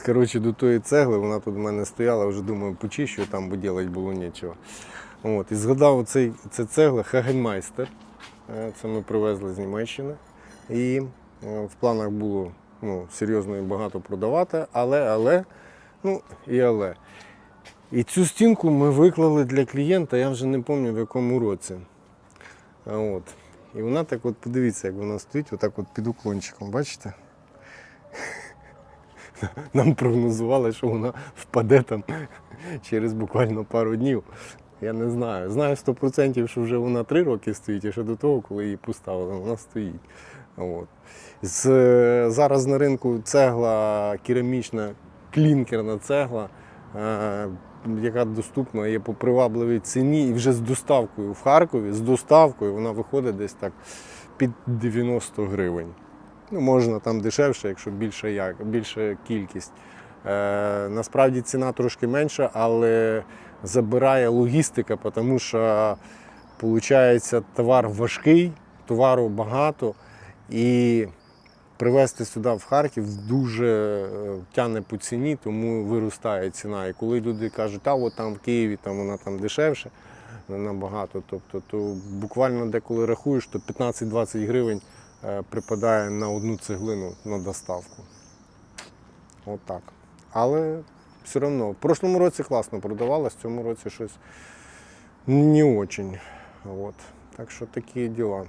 Коротше, до тої цегли, вона тут в мене стояла, вже думаю, почищу, там бо ділати було нічого. От, і згадав оцей, це цегла Хагенмайстер. Е, Це ми привезли з Німеччини. І е, в планах було ну, серйозно і багато продавати, але, але, ну і але. І цю стінку ми виклали для клієнта, я вже не пам'ятаю в якому році. От. І вона так от, подивіться, як вона стоїть, отак от під уклончиком, бачите? Нам прогнозували, що вона впаде там через буквально пару днів. Я не знаю. Знаю 100%, що вже вона три роки стоїть, і ще до того, коли її поставили, вона стоїть. От. З, зараз на ринку цегла керамічна, клінкерна цегла, е, яка доступна є по привабливій ціні, і вже з доставкою в Харкові, з доставкою вона виходить десь так під 90 гривень. Ну, можна там дешевше, якщо більша, як, більша кількість. Е, насправді ціна трошки менша, але забирає логістика, тому що виходить, товар важкий, товару багато, і привезти сюди в Харків дуже е, тягне по ціні, тому виростає ціна. І коли люди кажуть, а от там в Києві там вона там дешевше набагато, тобто то буквально деколи рахуєш, то 15-20 гривень припадає на одну цеглину на доставку. От. Але все одно, в прошлому році класно продавалось, в цьому році щось не очень. От. Так що такі діла.